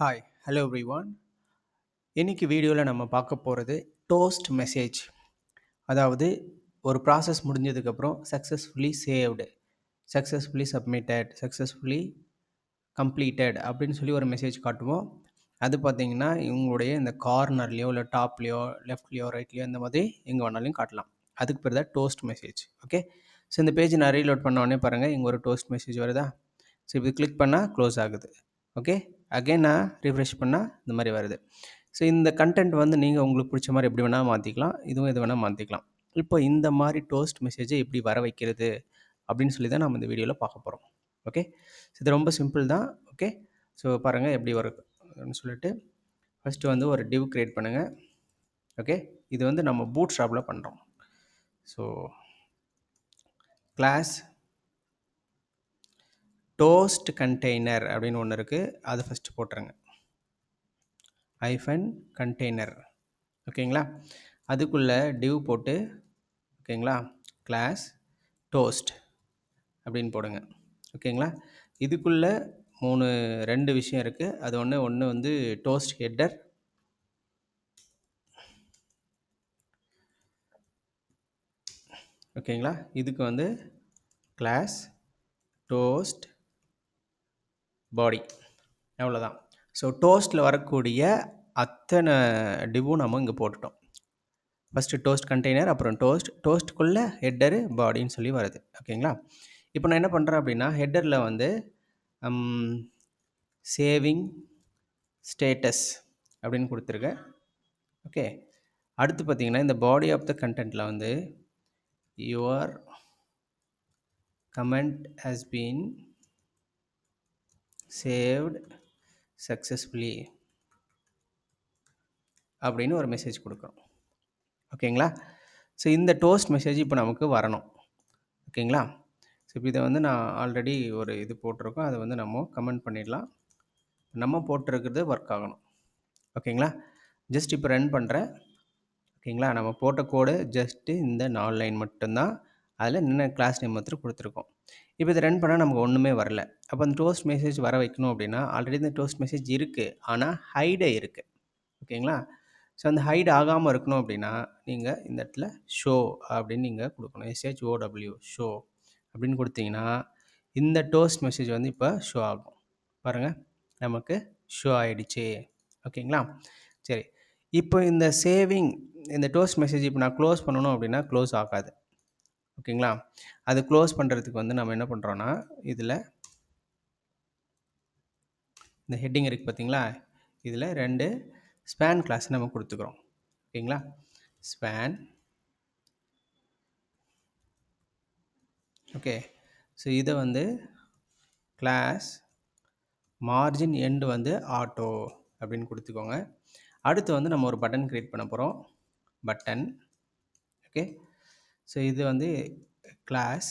Hi hello every one இன்றைக்கி வீடியோவில் நம்ம பார்க்க போகிறது டோஸ்ட் மெசேஜ் அதாவது ஒரு ப்ராசஸ் முடிஞ்சதுக்கப்புறம் successfully saved successfully submitted successfully completed அப்படின்னு சொல்லி ஒரு மெசேஜ் காட்டுவோம். அது பார்த்தீங்கன்னா இவங்களுடைய இந்த கார்னர்லேயோ இல்லை டாப்லேயோ லெஃப்ட்லேயோ ரைட்லேயோ இந்த மாதிரி எங்கே வேணாலும் காட்டலாம். அதுக்கு பேர் தான் டோஸ்ட் மெசேஜ் ஓகே ஸோ இந்த பேஜ் நான் ரீலோட் பண்ண உடனே பாருங்கள் இங்கே ஒரு டோஸ்ட் மெசேஜ் வருதா? ஸோ இது கிளிக் பண்ணால் க்ளோஸ் ஆகுது ஓகே அகைன் நான் ரிஃப்ரெஷ் பண்ணால் இந்த மாதிரி வருது. ஸோ இந்த கண்டென்ட் வந்து நீங்கள் உங்களுக்கு பிடிச்ச மாதிரி எப்படி வேணால் மாற்றிக்கலாம் இதுவும் எது வேணால் மாற்றிக்கலாம் இப்போ இந்த மாதிரி டோஸ்ட் மெசேஜை எப்படி வர வைக்கிறது அப்படின்னு சொல்லி தான் நம்ம இந்த வீடியோவில் பார்க்க போகிறோம் ஓகே ஸோ இது ரொம்ப சிம்பிள் தான். ஓகே ஸோ பாருங்கள் எப்படி வரும்னு சொல்லிட்டு ஃபஸ்ட்டு வந்து ஒரு டிவ் க்ரியேட் பண்ணுங்கள் ஓகே இது வந்து நம்ம பூட் ஷாப்பில் பண்ணுறோம் ஸோ கிளாஸ் டோஸ்ட் கண்டெய்னர் அப்படின்னு ஒன்று இருக்குது அதை ஃபஸ்ட்டு போட்டுருங்க. ஐஃபன் கண்டெய்னர். ஓகேங்களா? அதுக்குள்ளே டிவ் போட்டு ஓகேங்களா? கிளாஸ் டோஸ்ட் அப்படின்னு போடுங்க. ஓகேங்களா? இதுக்குள்ளே மூணு ரெண்டு விஷயம் இருக்குது அது ஒன்று ஒன்று வந்து டோஸ்ட் ஹெட்டர். ஓகேங்களா? இதுக்கு வந்து கிளாஸ் டோஸ்ட் பாடி அவ்வளோதான் ஸோ டோஸ்ட்டில் வரக்கூடிய அத்தனை டிவும் நம்ம இங்கே போட்டுட்டோம். ஃபஸ்ட்டு டோஸ்ட் கண்டெய்னர் அப்புறம் டோஸ்ட் டோஸ்ட்டுக்குள்ளே ஹெட்டரு பாடின்னு சொல்லி வருது. ஓகேங்களா இப்போ நான் என்ன பண்ணுறேன் அப்படின்னா ஹெட்டரில் வந்து சேவிங் ஸ்டேட்டஸ் அப்படின்னு கொடுத்துருக்கேன். ஓகே அடுத்து பார்த்திங்கன்னா இந்த பாடி ஆஃப் த கண்டென்ட்டில் வந்து your comment has been saved successfully அப்படின்னு ஒரு மெசேஜ் கொடுக்குறோம் ஓகேங்களா ஸோ இந்த டோஸ்ட் மெசேஜ் இப்போ நமக்கு வரணும். ஓகேங்களா ஸோ இப்போ இதை வந்து நான் ஆல்ரெடி ஒரு இது போட்டிருக்கோம். அதை வந்து நம்ம கமெண்ட் பண்ணிடலாம். நம்ம போட்டிருக்கிறது ஒர்க் ஆகணும். ஓகேங்களா ஜஸ்ட் இப்போ ரன் பண்ணுறேன் ஓகேங்களா நம்ம போட்ட கோடு ஜஸ்ட்டு இந்த நாலு லைன் மட்டும்தான். அதில் என்னென்ன கிளாஸ் நேம் மாத்திரம் கொடுத்துருக்கோம். இப்போ இதை ரன் பண்ணால் நமக்கு ஒன்றுமே வரல. அப்போ அந்த டோஸ்ட் மெசேஜ் வர வைக்கணும் அப்படின்னா ஆல்ரெடி இந்த டோஸ்ட் மெசேஜ் இருக்குது ஆனால் ஹைடே இருக்குது ஓகேங்களா? ஸோ அந்த ஹைட் ஆகாமல் இருக்கணும் அப்படின்னா நீங்கள் இந்த இடத்துல ஷோ அப்படின்னு நீங்கள் கொடுக்கணும். எஸ்ஹெச் ஓடபிள்யூ ஷோ அப்படின்னு கொடுத்தீங்கன்னா இந்த டோஸ்ட் மெசேஜ் வந்து இப்போ ஷோ ஆகும். பாருங்கள் நமக்கு ஷோ ஆகிடுச்சு ஓகேங்களா? சரி. இப்போ இந்த சேவிங் இந்த டோஸ்ட் மெசேஜ் இப்போ நான் க்ளோஸ் பண்ணணும் அப்படின்னா க்ளோஸ் ஆகாது. ஓகேங்களா? அது க்ளோஸ் பண்ணுறதுக்கு வந்து நம்ம என்ன பண்ணுறோன்னா இதில் இந்த ஹெட்டிங் இருக்குது பார்த்தீங்களா இதில் ரெண்டு ஸ்பேன் கிளாஸ் நம்ம கொடுத்துக்கிறோம். ஓகேங்களா? ஸ்பேன். ஓகே. ஸோ இதை வந்து கிளாஸ் மார்ஜின் எண்டு வந்து ஆட்டோ அப்படின்னு கொடுத்துக்கோங்க. அடுத்து வந்து நம்ம ஒரு பட்டன் க்ரியேட் பண்ண போகிறோம் பட்டன். ஓகே. ஸோ இது வந்து கிளாஸ்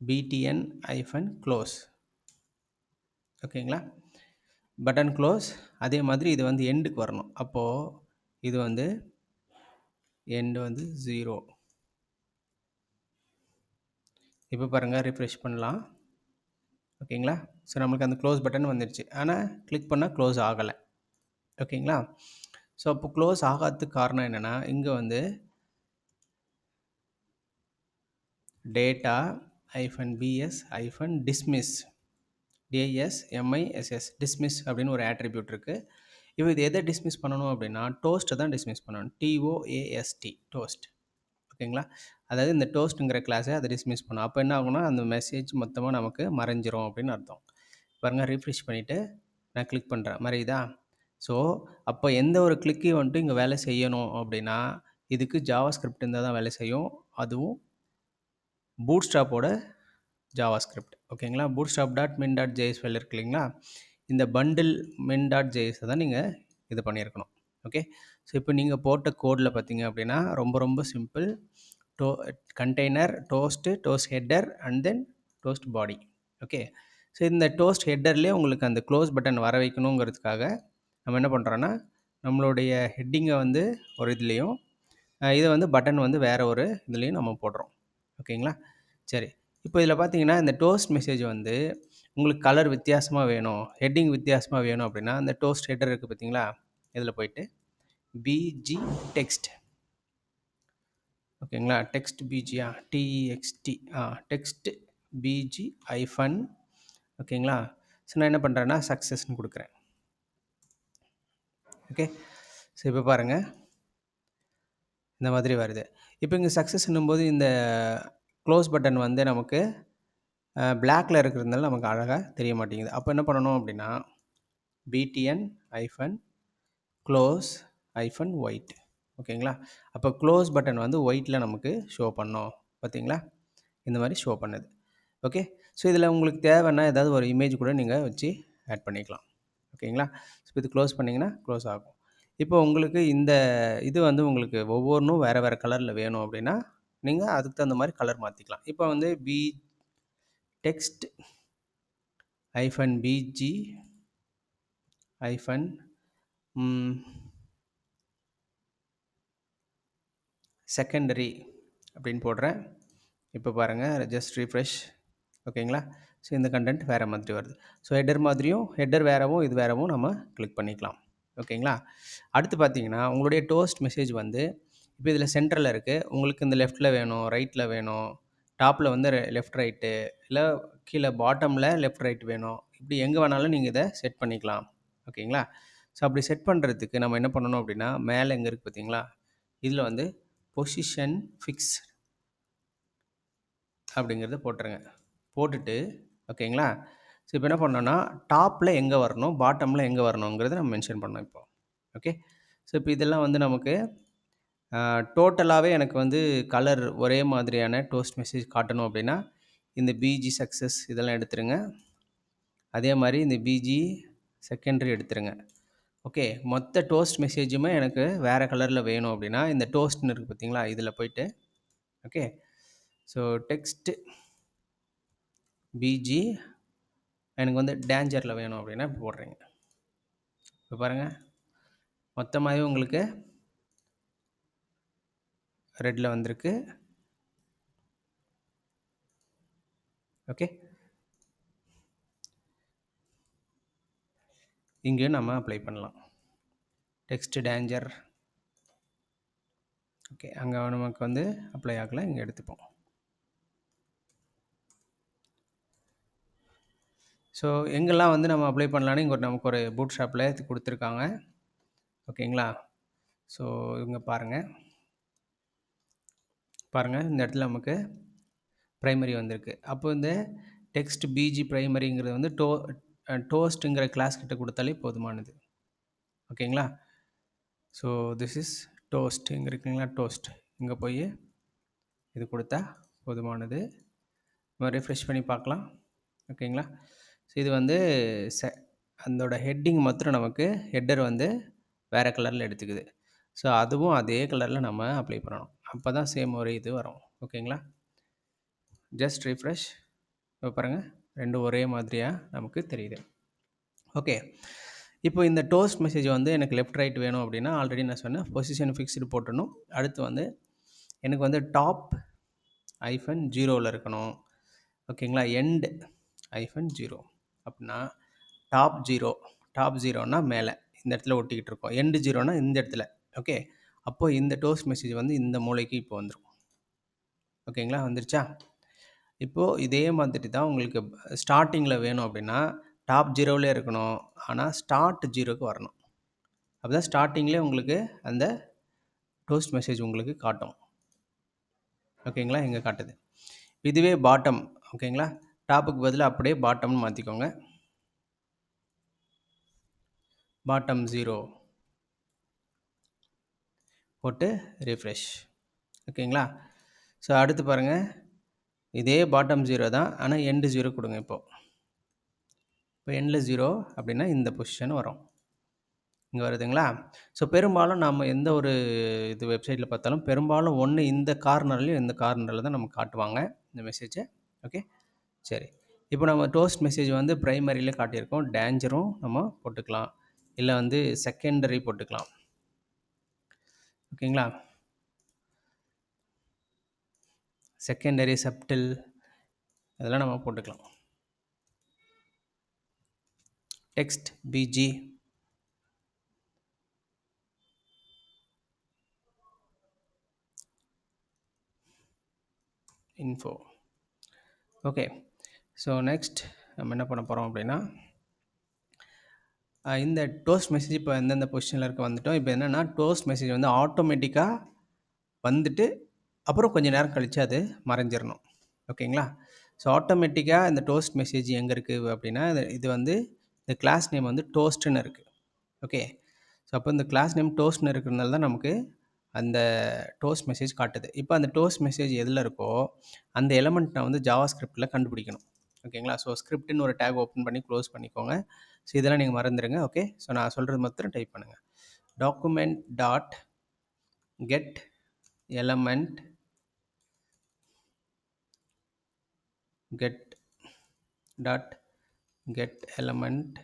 பிடிஎன் ஐஃபன் க்ளோஸ் ஓகேங்களா பட்டன் க்ளோஸ் அதே மாதிரி இது வந்து எண்டுக்கு வரணும். அப்போது இது வந்து எண்டு வந்து ஜீரோ இப்போ பாருங்கள் ரிஃப்ரெஷ் பண்ணலாம். ஓகேங்களா ஸோ நம்மளுக்கு அந்த க்ளோஸ் பட்டன் வந்துடுச்சு ஆனால் கிளிக் பண்ணால் க்ளோஸ் ஆகலை. ஓகேங்களா ஸோ அப்போ க்ளோஸ் ஆகாததுக்கு காரணம் என்னென்னா இங்கே வந்து டேட்டா ஐஃபன் பிஎஸ் ஐஃபன் டிஸ்மிஸ் டிஎஸ் எம்ஐஎஸ்எஸ் டிஸ்மிஸ் அப்படின்னு ஒரு ஆட்ரிபியூட் இருக்குது இப்போ இது எதை டிஸ்மிஸ் பண்ணணும் அப்படின்னா டோஸ்ட்டை தான் டிஸ்மிஸ் பண்ணணும். டிஓஏஎஸ்டி டோஸ்ட் ஓகேங்களா? அதாவது இந்த டோஸ்ட்டுங்கிற கிளாஸை அதை டிஸ்மிஸ் பண்ணணும். அப்போ என்ன ஆகும்னா அந்த மெசேஜ் மொத்தமாக நமக்கு மறைஞ்சிரும் அப்படின்னு அர்த்தம். பாருங்கள் ரீஃப்ரெஷ் பண்ணிவிட்டு நான் கிளிக் பண்ணுறேன் மறையுதா? ஸோ அப்போ எந்த ஒரு கிளிக்கையும் வந்துட்டு இங்கே வேலை செய்யணும் அப்படின்னா இதுக்கு ஜாவா ஸ்கிரிப்ட் இருந்தால் தான் வேலை செய்யும். அதுவும் பூட் ஸ்டாப்போட ஜாவா ஸ்கிரிப்ட் ஓகேங்களா? Bootstrap dot min dot JS file இருக்கு இல்லைங்களா? இந்த பண்டில் மின் டாட் ஜேஎஸை தான் நீங்கள் இது பண்ணியிருக்கணும். ஓகே? ஸோ இப்போ நீங்கள் போட்ட கோடில் பார்த்தீங்க அப்படின்னா ரொம்ப ரொம்ப simple to container toast toast header and then toast body okay? So இந்த டோஸ்ட் ஹெட்டர்லேயே உங்களுக்கு அந்த க்ளோஸ் பட்டன் வர வைக்கணுங்கிறதுக்காக நம்ம என்ன பண்ணுறோன்னா நம்மளுடைய ஹெட்டிங்கை வந்து ஒரு இதுலேயும் இதை வந்து பட்டன் வந்து வேறு ஒரு இதுலேயும் நம்ம போடுறோம். ஓகேங்களா? சரி. இப்போ இதில் பார்த்தீங்கன்னா இந்த டோஸ்ட் மெசேஜ் வந்து உங்களுக்கு கலர் வித்தியாசமாக வேணும் ஹெட்டிங் வித்தியாசமாக வேணும் அப்படின்னா அந்த டோஸ்ட் ஹெட்டர் இருக்குது பார்த்தீங்களா இதில் போயிட்டு பிஜி டெக்ஸ்ட் ஓகேங்களா டெக்ஸ்ட் பிஜியா டிஇஎக்ஸ்டி ஆ டெக்ஸ்ட் பிஜி ஐஃபன் ஓகேங்களா ஸோ நான் என்ன பண்ணுறேன்னா சக்ஸஸ்ன்னு கொடுக்குறேன். ஓகே ஸோ இப்போ பாருங்கள் இந்த மாதிரி வருது. இப்போ இங்கே சக்ஸஸ்ன்னும் போது இந்த க்ளோஸ் பட்டன் வந்து நமக்கு பிளாக்ல இருக்கிறதுனால நமக்கு அழகாக தெரிய மாட்டேங்குது. அப்போ என்ன பண்ணணும் அப்படின்னா பிடிஎன் ஐஃபன் க்ளோஸ் ஐஃபன் ஒயிட் ஓகேங்களா? அப்போ க்ளோஸ் பட்டன் வந்து ஒயிட்டில் நமக்கு ஷோ பண்ணோம். பார்த்தீங்களா இந்த மாதிரி ஷோ பண்ணுது. ஓகே? ஸோ இதில் உங்களுக்கு தேவைன்னா ஏதாவது ஒரு இமேஜ் கூட நீங்கள் வச்சு ஆட் பண்ணிக்கலாம். ஓகேங்களா? ஸோ இது க்ளோஸ் பண்ணிங்கன்னா க்ளோஸ் ஆகும். இப்போ உங்களுக்கு இந்த இது வந்து உங்களுக்கு ஒவ்வொன்றும் வேறு வேறு கலரில் வேணும் அப்படின்னா நீங்கள் அதுக்கு தகுந்த மாதிரி கலர் மாற்றிக்கலாம் இப்போ வந்து B text hyphen BG hyphen secondary அப்படின்னு போடுறேன். இப்போ பாருங்கள் ஜஸ்ட் ரீஃப்ரெஷ் ஓகேங்களா ஸோ இந்த கண்டென்ட் வேறு மாதிரி வருது. ஸோ ஹெட்டர் மாதிரியும் ஹெட்டர் வேறவும் இது வேறவும் நம்ம கிளிக் பண்ணிக்கலாம். ஓகேங்களா அடுத்து பார்த்தீங்கன்னா உங்களுடைய டோஸ்ட் மெசேஜ் வந்து இப்போ இதில் சென்டரில் இருக்குது உங்களுக்கு இந்த லெஃப்ட்டில் வேணும் ரைட்டில் வேணும் டாப்பில் வந்து லெஃப்ட் ரைட்டு இல்லை கீழே பாட்டமில் லெஃப்ட் ரைட் வேணும். இப்படி எங்கே வேணாலும் நீங்கள் இதை செட் பண்ணிக்கலாம். ஓகேங்களா? ஸோ அப்படி செட் பண்ணுறதுக்கு நம்ம என்ன பண்ணணும் அப்படின்னா மேலே எங்கே இருக்குது பார்த்தீங்களா? இதில் வந்து பொசிஷன் ஃபிக்ஸ் அப்படிங்கிறத போட்டுருங்க. போட்டுட்டு ஓகேங்களா? ஸோ இப்போ என்ன பண்ணோன்னா டாப்பில் எங்கே வரணும் பாட்டமில் எங்கே வரணுங்கிறத நம்ம மென்ஷன் பண்ணோம் இப்போ. ஓகே? ஸோ இப்போ இதெல்லாம் வந்து நமக்கு டோட்டலாகவே எனக்கு வந்து கலர் ஒரே மாதிரியான டோஸ்ட் மெசேஜ் காட்டணும் அப்படின்னா இந்த பிஜி சக்ஸஸ் இதெல்லாம் எடுத்துருங்க. அதே மாதிரி இந்த பிஜி செகண்டரி எடுத்துருங்க. ஓகே மொத்த டோஸ்ட் மெசேஜுமே எனக்கு வேறு கலரில் வேணும் அப்படின்னா இந்த டோஸ்ட்னு இருக்குது பார்த்தீங்களா இதில் போயிட்டு ஓகே ஸோ டெக்ஸ்ட்டு பிஜி எனக்கு வந்து டேஞ்சரில் வேணும் அப்படின்னா இப்போ போடுறீங்க. இப்போ பாருங்கள் மொத்தமாகவே உங்களுக்கு ரெட்டில் வந்திருக்கு. ஓகே. இங்கே நம்ம அப்ளை பண்ணலாம். டெக்ஸ்ட் டேஞ்சர் ஓகே அங்கே நமக்கு வந்து அப்ளை ஆகலை இங்கே எடுத்துப்போம். ஸோ எங்கெல்லாம் வந்து நம்ம அப்ளை பண்ணலான்னு இங்கே ஒரு நமக்கு ஒரு பூட் ஷாப்பில் கொடுத்துருக்காங்க. ஓகேங்களா? ஸோ இவங்க பாருங்கள் பாருங்கள் இந்த இடத்துல நமக்கு ப்ரைமரி வந்திருக்கு. அப்போ இந்த டெக்ஸ்ட் பிஜி ப்ரைமரிங்கிறது வந்து டோ டோஸ்ட்டுங்கிற கிளாஸ் கிட்ட கொடுத்தாலே போதுமானது. ஓகேங்களா ஸோ திஸ் இஸ் டோஸ்ட் இங்கே இருக்குங்களா டோஸ்ட் இங்கே போய் இது கொடுத்தா போதுமானது. நம்ம ரெஃப்ரெஷ் பண்ணி பார்க்கலாம். ஓகேங்களா ஸோ இது வந்து செ அதோட ஹெட்டிங் மாத்திரம் நமக்கு ஹெட்டர் வந்து வேறு கலரில் எடுத்துக்குது. ஸோ அதுவும் அதே கலரில் நம்ம அப்ளை பண்ணணும். அப்போ தான் சேம் ஒரே இது வரும். ஓகேங்களா ஜஸ்ட் ரீஃப்ரெஷ் இப்போ பாருங்கள் ரெண்டும் ஒரே மாதிரியாக நமக்கு தெரியுது. ஓகே இப்போ இந்த டோஸ்ட் மெசேஜ் வந்து எனக்கு லெஃப்ட் ரைட் வேணும் அப்படின்னா ஆல்ரெடி நான் சொன்னேன். பொசிஷன் ஃபிக்ஸ்டு போட்டணும் அடுத்து வந்து எனக்கு வந்து டாப் ஐஃபன் ஜீரோவில் இருக்கணும். ஓகேங்களா எண்டு ஐஃபன் ஜீரோ அப்படின்னா டாப் ஜீரோ டாப் ஜீரோனா மேலே. இந்த இடத்துல ஒட்டிக்கிட்டு இருக்கோம். எண்டு ஜீரோனா இந்த இடத்துல. ஓகே அப்போது இந்த டோஸ்ட் மெசேஜ் வந்து இந்த மூளைக்கு இப்போ வந்துடும் ஓகேங்களா? வந்துருச்சா? இப்போது இதே மாதிரி தான் உங்களுக்கு ஸ்டார்டிங்கில் வேணும் அப்படின்னா டாப் ஜீரோவிலே இருக்கணும். ஆனால் ஸ்டார்ட் ஜீரோக்கு வரணும். அப்போ தான் ஸ்டார்டிங்லேயே உங்களுக்கு அந்த டோஸ்ட் மெசேஜ் உங்களுக்கு காட்டும். ஓகேங்களா? இங்கே காட்டுது. இதுவே பாட்டம் ஓகேங்களா? டாப்புக்கு பதிலாக அப்படியே பாட்டம்னு மாற்றிக்கோங்க பாட்டம் ஜீரோ போட்டு ரீஃப்ரெஷ் ஓகேங்களா? ஸோ அடுத்து பாருங்கள் இதே பாட்டம் ஜீரோ தான். ஆனால் எண்டு ஜீரோ கொடுங்க இப்போது இப்போ எண்டில் ஜீரோ அப்படின்னா இந்த பொசிஷன் வரும். இங்கே வருதுங்களா? ஸோ பெரும்பாலும் நம்ம எந்த ஒரு இது வெப்சைட்டில் பார்த்தாலும் பெரும்பாலும் ஒன்று இந்த கார்னர்லேயும் இந்த கார்னரில் தான் நம்ம காட்டுவாங்க இந்த மெசேஜை ஓகே? சரி. இப்போ நம்ம டோஸ்ட் மெசேஜ் வந்து ப்ரைமரியில் காட்டியிருக்கோம். டேஞ்சரும் நம்ம போட்டுக்கலாம். இல்லை வந்து செகண்டரி போட்டுக்கலாம். ஓகேங்களா? செகண்டரி செப்டில் அதெல்லாம் நம்ம போட்டுக்கலாம். Text BG info okay so next நம்ம என்ன பண்ண போகிறோம் அப்படின்னா இந்த டோஸ்ட் மெசேஜ் இப்போ எந்தெந்த பொசிஷனில் இருக்க வந்துட்டோம். இப்போ என்னென்னா டோஸ்ட் மெசேஜ் வந்து ஆட்டோமேட்டிக்காக வந்துட்டு அப்புறம் கொஞ்ச நேரம் கழித்து அது மறைஞ்சிடணும் ஓகேங்களா? ஸோ ஆட்டோமேட்டிக்காக இந்த டோஸ்ட் மெசேஜ் எங்கே இருக்குது அப்படின்னா இது- வந்து இந்த கிளாஸ் நேம் வந்து டோஸ்ட்டுன்னு இருக்குது ஓகே? ஸோ அப்போ இந்த கிளாஸ் நேம் டோஸ்ட்னு இருக்கிறதுனால தான் நமக்கு அந்த டோஸ்ட் மெசேஜ் காட்டுது. இப்போ அந்த டோஸ்ட் மெசேஜ் எதில் இருக்கோ அந்த எலமெண்ட் நான் வந்து ஜாவா ஸ்கிரிப்டில் கண்டுபிடிக்கணும். ஓகேங்களா? ஸோ ஸ்கிரிப்ட்னு ஒரு டேக் ஓப்பன் பண்ணி க்ளோஸ் பண்ணிக்கோங்க. ஸோ இதெல்லாம் நீங்கள் மறந்துடுங்க ஓகே ஸோ நான் சொல்கிறது மாத்திரம் டைப் பண்ணுங்கள் document dot get element get dot get element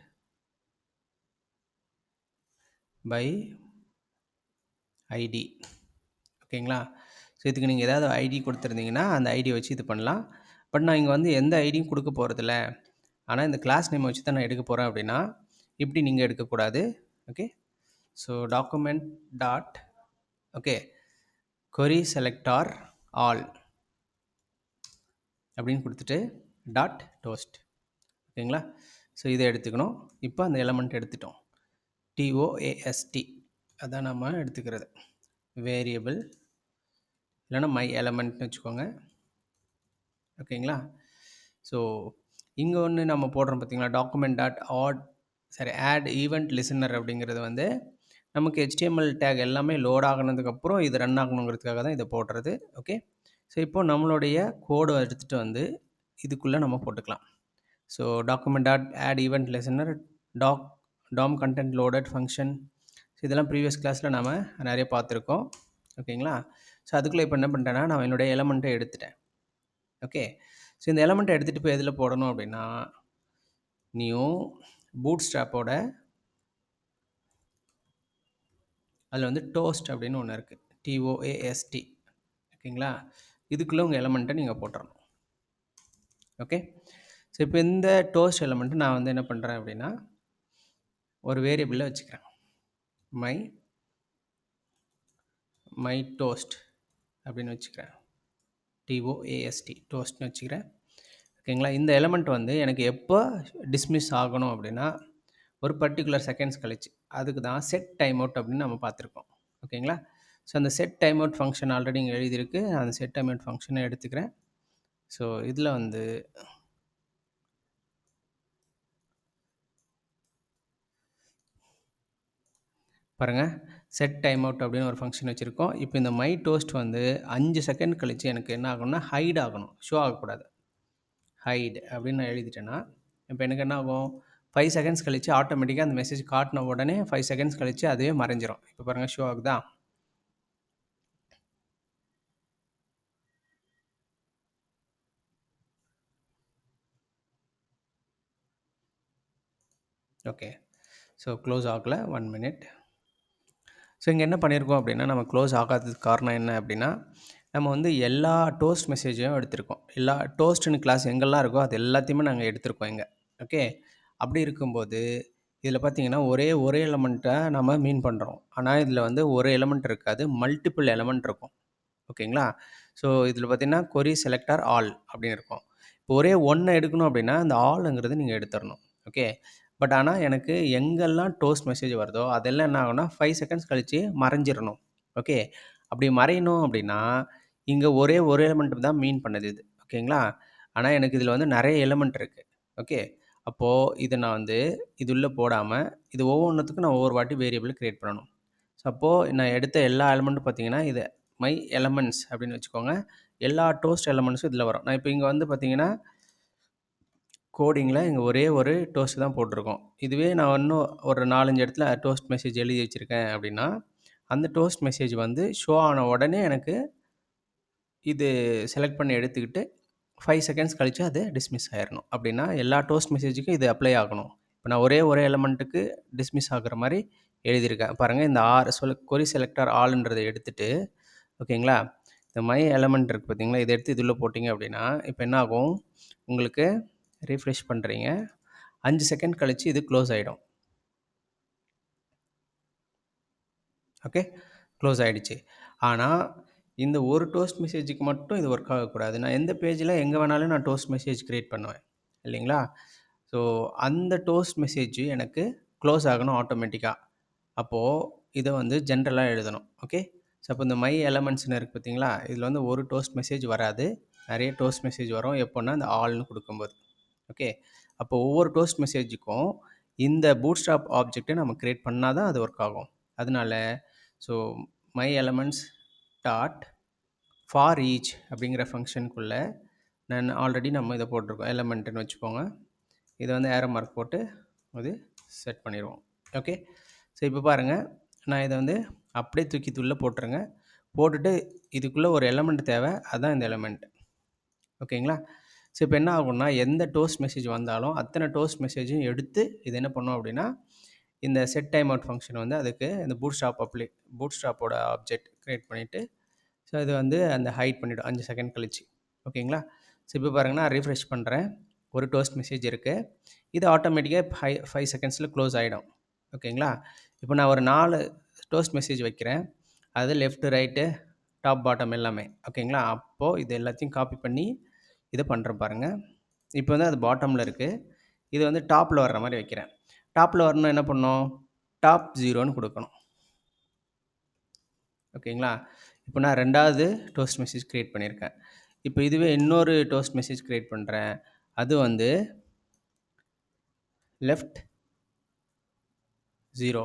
by ID ஓகேங்களா? ஸோ இதுக்கு நீங்கள் ஏதாவது ஐடி கொடுத்துருந்தீங்கன்னா அந்த ஐடியை வச்சு இது பண்ணலாம். பட் நான் இங்கே வந்து எந்த ஐடியும் கொடுக்க போகிறதில்ல ஆனால் இந்த கிளாஸ் நேம் வச்சு தான் நான் எடுக்க போகிறேன் அப்படின்னா இப்படி நீங்கள் எடுக்கக்கூடாது okay so document dot okay கொரி செலக்டார் ஆல் அப்படின்னு கொடுத்துட்டு டாட் டோஸ்ட் ஓகேங்களா ஸோ இதை எடுத்துக்கணும். இப்போ அந்த எலமெண்ட் எடுத்துட்டோம். டிஓஏஎஸ்டி அதான் நம்ம எடுத்துக்கிறது. வேரியபிள் இல்லைன்னா மை எலமெண்ட்னு வச்சுக்கோங்க. ஓகேங்களா? ஸோ இங்கே ஒன்று நம்ம போடுறோம் பார்த்தீங்களா டாக்குமெண்ட் டாட் ஆட் சரி ஆட் ஈவெண்ட் லிசனர் அப்படிங்கிறது வந்து நமக்கு ஹெச்டிஎம்எல் டேக் எல்லாமே லோட் ஆகினதுக்கப்புறம் இது ரன் ஆகணுங்கிறதுக்காக தான் இதை போடுறது. ஓகே ஸோ இப்போது நம்மளுடைய கோடை எடுத்துகிட்டு வந்து இதுக்குள்ளே நம்ம போட்டுக்கலாம். So document dot add event listener doc DOM content loaded function so இதெல்லாம் ப்ரீவியஸ் கிளாஸில் நம்ம நிறைய பார்த்துருக்கோம். ஓகேங்களா? ஸோ அதுக்குள்ளே இப்போ என்ன பண்ணிட்டேன்னா நான் என்னுடைய எலமெண்ட்டை எடுத்துட்டேன். ஓகே. ஸோ இந்த எலமெண்ட்டை எடுத்துகிட்டு போய் எதில் போடணும் அப்படின்னா நியூ பூட் ஸ்ட்ராப்போட அதில் வந்து டோஸ்ட் அப்படின்னு ஒன்று இருக்குது டிஓஏஎஸ்டி ஓகேங்களா? இதுக்குள்ளே உங்கள் எலமெண்ட்டை நீங்கள் போட்டுடணும் ஓகே? ஸோ இப்போ இந்த டோஸ்ட் எலமெண்ட்டு நான் வந்து என்ன பண்ணுறேன் அப்படின்னா ஒரு வேரியபிளில் வச்சுக்கிறேன். மை மை டோஸ்ட் அப்படின்னு வச்சுக்கிறேன். டிஓஏஎஸ்டி டோஸ்ட்னு வச்சுக்கிறேன். ஓகேங்களா இந்த எலமெண்ட் வந்து எனக்கு எப்போ டிஸ்மிஸ் ஆகணும் அப்படின்னா ஒரு பர்டிகுலர் செகண்ட்ஸ் கழிச்சு. அதுக்கு தான் செட் டைம் அவுட் அப்படின்னு நம்ம பார்த்துருக்கோம். ஓகேங்களா ஸோ அந்த set time out function already இங்கே எழுதியிருக்கு. அந்த செட் டைம் அவுட் ஃபங்க்ஷனை எடுத்துக்கிறேன். ஸோ இதில் வந்து பாருங்கள் செட் டைம் அவுட் அப்படின்னு ஒரு ஃபங்க்ஷன் வச்சுருக்கோம். இப்போ இந்த மை டோஸ்ட் வந்து அஞ்சு செகண்ட் கழித்து எனக்கு என்ன ஆகணும்னா ஹைட் ஆகணும். ஷோ ஆகக்கூடாது. ஹைட் அப்படின்னு நான் எழுதிட்டேன்னா இப்போ எனக்கு என்ன ஆகும்? ஃபைவ் செகண்ட்ஸ் கழிச்சு ஆட்டோமேட்டிக்காக அந்த மெசேஜ் காட்டின உடனே ஃபைவ் செகண்ட்ஸ் கழிச்சு அதுவே மறைஞ்சிரும். இப்போ பாருங்கள் ஷோ ஆகுதா? ஓகே ஸோ க்ளோஸ் ஆகலை. ஒன் மினிட் ஸோ இங்கே என்ன பண்ணியிருக்கோம் அப்படின்னா நம்ம க்ளோஸ் ஆகாததுக்கு காரணம் என்ன அப்படின்னா நம்ம வந்து எல்லா டோஸ்ட் மெசேஜையும் எடுத்திருக்கோம். எல்லா டோஸ்ட்னு கிளாஸ் எங்கெல்லாம் இருக்கோ அது எல்லாத்தையுமே நாங்கள் எடுத்திருக்கோம் இங்கே. ஓகே அப்படி இருக்கும்போது இதில் பார்த்தீங்கன்னா ஒரே ஒரே எலமெண்ட்டை நம்ம மீன் பண்ணுறோம் ஆனால் இதில் வந்து ஒரு எலமெண்ட் இருக்காது மல்டிபிள் எலமெண்ட் இருக்கும். ஓகேங்களா? ஸோ இதில் பார்த்தீங்கன்னா கொரி செலக்டார் ஆல் அப்படின்னு இருக்கும். இப்போ ஒரே ஒன்றை எடுக்கணும் அப்படின்னா அந்த ஆளுங்கிறது நீங்கள் எடுத்துடணும். ஓகே பட் ஆனால் எனக்கு எங்கெல்லாம் டோஸ்ட் மெசேஜ் வருதோ அதெல்லாம் என்ன ஆகும்னா ஃபைவ் செகண்ட்ஸ் கழித்து மறைஞ்சிடணும் ஓகே அப்படி மறையணும் அப்படின்னா இங்கே ஒரே ஒரு எலிமெண்ட் தான் மீன் பண்ணுது இது. ஓகேங்களா ஆனால் எனக்கு இதில் வந்து நிறைய எலிமெண்ட் இருக்குது ஓகே அப்போது இதை நான் வந்து இது உள்ளே போடாமல் இது ஒவ்வொன்றுத்துக்கும் நான் ஒவ்வொரு வாட்டி வேரியபிள் க்ரியேட் பண்ணணும். ஸோ அப்போது நான் எடுத்த எல்லா எலமெண்ட்டும் பார்த்தீங்கன்னா இது மை எலமெண்ட்ஸ் அப்படின்னு வச்சுக்கோங்க. எல்லா டோஸ்ட் எலமெண்ட்ஸும் இதில் வரும். நான் இப்போ இங்கே வந்து பார்த்தீங்கன்னா கோடிங்கில் இங்கே ஒரே ஒரு டோஸ்ட் தான் போட்டிருக்கோம். இதுவே நான் இன்னும் ஒரு நாலஞ்சு இடத்துல டோஸ்ட் மெசேஜ் எழுதி வச்சுருக்கேன் அப்படின்னா அந்த டோஸ்ட் மெசேஜ் வந்து ஷோ ஆன உடனே எனக்கு இது செலக்ட் பண்ணி எடுத்துக்கிட்டு ஃபைவ் செகண்ட்ஸ் கழித்து அது டிஸ்மிஸ் ஆயிடணும் அப்படின்னா எல்லா டோஸ்ட் மெசேஜுக்கும் இது அப்ளை ஆகணும். இப்போ நான் ஒரே ஒரே எலமெண்ட்டுக்கு டிஸ்மிஸ் ஆகுற மாதிரி எழுதியிருக்கேன். பாருங்கள் இந்த ஆர் சொல் கொரி செலக்டர் ஆளுன்றதை எடுத்துகிட்டு ஓகேங்களா? இந்த மை எலமெண்ட் இருக்குது பார்த்தீங்களா இதை எடுத்து இதில் போட்டிங்க அப்படின்னா இப்போ என்ன ஆகும் உங்களுக்கு ரீஃப்ரெஷ் பண்ணுறீங்க அஞ்சு செகண்ட் கழித்து இது க்ளோஸ் ஆகிடும் ஓகே க்ளோஸ் ஆகிடுச்சு ஆனால் இந்த ஒரு டோஸ்ட் மெசேஜுக்கு மட்டும் இது ஒர்க் ஆகக்கூடாது. நான் எந்த பேஜில் எங்கே வேணாலும் நான் டோஸ்ட் மெசேஜ் க்ரியேட் பண்ணுவேன். இல்லைங்களா? ஸோ அந்த டோஸ்ட் மெசேஜ் எனக்கு க்ளோஸ் ஆகணும் ஆட்டோமேட்டிக்காக அப்போது இதை வந்து ஜென்ரலாக எழுதணும். ஓகே ஸோ அப்போ இந்த மை எலமெண்ட்ஸ்னு இருக்குது பார்த்தீங்களா இதில் வந்து ஒரு டோஸ்ட் மெசேஜ் வராது. நிறைய டோஸ்ட் மெசேஜ் வரும். எப்போன்னா இந்த ஆல்னு கொடுக்கும்போது. ஓகே? அப்போ ஒவ்வொரு டோஸ்ட் மெசேஜுக்கும் இந்த பூட் ஸ்டாப் ஆப்ஜெக்ட்டை நம்ம க்ரியேட் பண்ணால் தான் அது ஒர்க் ஆகும். அதனால so my elements dot for each அப்படிங்கிற ஃபங்க்ஷனுக்குள்ளே நான் ஆல்ரெடி நம்ம இதை போட்டிருக்கோம். எலமெண்ட்டுன்னு வச்சுக்கோங்க. இதை வந்து ஏரோ மார்க் போட்டு அது செட் பண்ணிடுவோம். ஓகே? ஸோ இப்போ பாருங்கள் நான் இதை வந்து அப்படியே தூக்கி துள்ளே போட்டுருங்க. போட்டுட்டு இதுக்குள்ளே ஒரு எலமெண்ட் தேவை. அதுதான் இந்த எலமெண்ட் ஓகேங்களா? ஸோ இப்போ என்ன ஆகும்னா எந்த டோஸ்ட் மெசேஜ் வந்தாலும் அத்தனை டோஸ்ட் மெசேஜும் எடுத்து இது என்ன பண்ணோம் அப்படின்னா இந்த செட் டைம் அவுட் ஃபங்க்ஷன் வந்து அதுக்கு இந்த பூட் ஸ்டாப் அப்ளி பூட் ஸ்டாப்போட ஆப்ஜெக்ட் க்ரியேட் பண்ணிவிட்டு ஸோ இது வந்து அந்த ஹைட் பண்ணிவிடும் அஞ்சு செகண்ட் கழிச்சு. ஓகேங்களா? ஸோ இப்போ பாருங்கன்னா ரீஃப்ரெஷ் பண்ணுறேன் ஒரு டோஸ்ட் மெசேஜ் இருக்குது இது ஆட்டோமேட்டிக்காக ஃபை ஃபைவ் செகண்ட்ஸில் க்ளோஸ் ஆகிடும் ஓகேங்களா? இப்போ நான் ஒரு நாலு டோஸ்ட் மெசேஜ் வைக்கிறேன். அது லெஃப்ட்டு ரைட்டு டாப் பாட்டம் எல்லாமே. ஓகேங்களா? அப்போது இது எல்லாத்தையும் காப்பி பண்ணி இதை பண்ணுறேன் பாருங்கள் இப்போ வந்து அது பாட்டமில் இருக்குது இது வந்து டாப்பில் வர்ற மாதிரி வைக்கிறேன். டாப்பில் வரணும் என்ன பண்ணணும்? டாப் ஜீரோன்னு கொடுக்கணும். ஓகேங்களா? இப்போ நான் ரெண்டாவது டோஸ்ட் மெசேஜ் க்ரியேட் பண்ணியிருக்கேன். இப்போ இதுவே இன்னொரு டோஸ்ட் மெசேஜ் க்ரியேட் பண்ணுறேன் அது வந்து left zero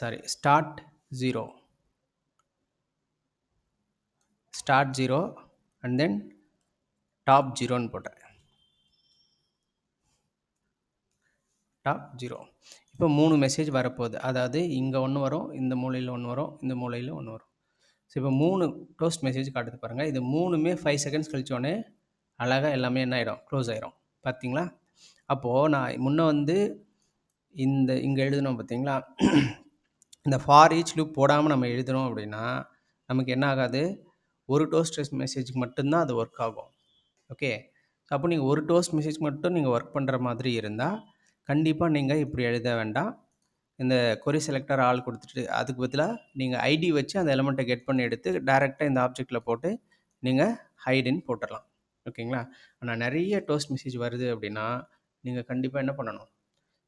sorry start zero start zero and then top ஜீரோன்னு போட்டேன். டாப் ஜீரோ இப்போ மூணு மெசேஜ் வரப்போகுது. அதாவது இங்கே ஒன்று வரும் இந்த மூலையில் ஒன்று வரும் இந்த மூலையில் ஒன்று வரும். ஸோ இப்போ மூணு டோஸ்ட் மெசேஜ் காட்டுது பாருங்கள் இது மூணுமே ஃபைவ் செகண்ட்ஸ் கழிச்சோடனே அழகாக எல்லாமே என்ன ஆகிடும் க்ளோஸ் ஆகிடும் பார்த்தீங்களா அப்போது நான் முன்னே வந்து இந்த இங்கே எழுதணும் பார்த்தீங்களா இந்த ஃபார் ஈச் லூப் போடாமல் நம்ம எழுதணும் அப்படின்னா நமக்கு என்ன ஆகாது? ஒரு டோஸ்ட் மெசேஜுக்கு மட்டும்தான் அது ஒர்க் ஆகும். ஓகே அப்போ நீங்கள் ஒரு டோஸ்ட் மெசேஜ் மட்டும் நீங்கள் ஒர்க் பண்ணுற மாதிரி இருந்தால் கண்டிப்பாக நீங்கள் இப்படி எழுத வேண்டாம். இந்த கொரி செலக்டர் ஆள் கொடுத்துட்டு அதுக்கு பதிலாக நீங்கள் ஐடி வச்சு அந்த எலமெண்ட்டை கெட் பண்ணி எடுத்து டேரெக்டாக இந்த ஆப்ஜெக்டில் போட்டு நீங்கள் ஹைடின்னு போட்டுடலாம். ஓகேங்களா ஆனால் நிறைய டோஸ்ட் மெசேஜ் வருது அப்படின்னா நீங்கள் கண்டிப்பாக என்ன பண்ணணும்?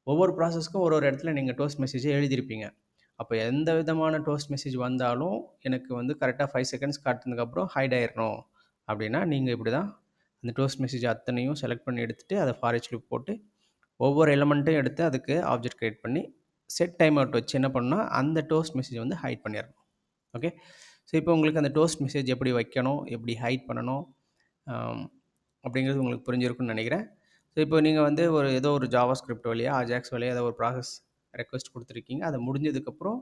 ஒவ்வொரு ப்ராசஸ்க்கும் ஒரு ஒரு இடத்துல நீங்கள் டோஸ்ட் மெசேஜை எழுதியிருப்பீங்க. அப்போ எந்த விதமான டோஸ்ட் மெசேஜ் வந்தாலும் எனக்கு வந்து கரெக்டாக ஃபைவ் செகண்ட்ஸ் காட்டுனதுக்கப்புறம் ஹைட் ஆயிடணும் அப்படின்னா நீங்கள் இப்படி தான் அந்த டோஸ்ட் மெசேஜ் அத்தனையும் செலக்ட் பண்ணி எடுத்துகிட்டு அதை ஃபாரேஜ் லூப் போட்டு ஒவ்வொரு எலமெண்ட்டையும் எடுத்து அதுக்கு ஆப்ஜெக்ட் க்ரியேட் பண்ணி செட் டைம் அவுட் வச்சு என்ன பண்ணால் அந்த டோஸ்ட் மெசேஜ் வந்து ஹைட் பண்ணிடணும் ஓகே ஸோ இப்போ உங்களுக்கு அந்த டோஸ்ட் மெசேஜ் எப்படி வைக்கணும் எப்படி ஹைட் பண்ணணும் அப்படிங்கிறது உங்களுக்கு புரிஞ்சிருக்குன்னு நினைக்கிறேன். ஸோ இப்போ நீங்கள் வந்து ஒரு ஏதோ ஒரு ஜாவா ஸ்கிரிப்ட் வழியாக அஜாக்ஸ் வழியாக ஏதோ ஒரு ப்ராசஸ் ரெக்வஸ்ட் கொடுத்துருக்கீங்க. அதை முடிஞ்சதுக்கப்புறம்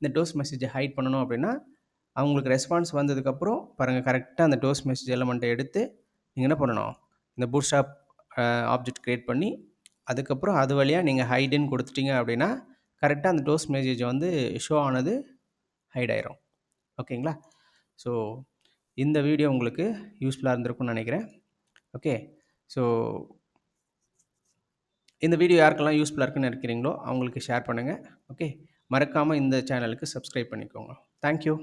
இந்த டோஸ் மெசேஜை ஹைட் பண்ணணும் அப்படின்னா அவங்களுக்கு ரெஸ்பான்ஸ் வந்ததுக்கப்புறம் பாருங்கள் கரெக்டாக அந்த டோஸ் மெசேஜ் எலமெண்ட்டை எடுத்து நீங்கள் என்ன பண்ணணும்? இந்த பூட்ஸ்டாப் ஆப்ஜெக்ட் க்ரியேட் பண்ணி அதுக்கப்புறம் அது வழியாக நீங்கள் ஹைடுன்னு கொடுத்துட்டீங்க அப்படின்னா கரெக்டாக அந்த டோஸ் மெசேஜ் வந்து ஷோ ஆனது ஹைட் ஆயிரும். ஓகேங்களா? ஸோ இந்த வீடியோ உங்களுக்கு யூஸ்ஃபுல்லாக இருந்திருக்கும்னு நினைக்கிறேன். ஓகே ஸோ இந்த வீடியோ யாருக்கெல்லாம் யூஸ்ஃபுல்லாக இருக்குன்னு நினைக்கிறீங்களோ அவங்களுக்கு ஷேர் பண்ணுங்கள் ஓகே மறக்காமல் இந்த சேனலுக்கு சப்ஸ்கிரைப் பண்ணிக்கோங்க. தேங்க்யூ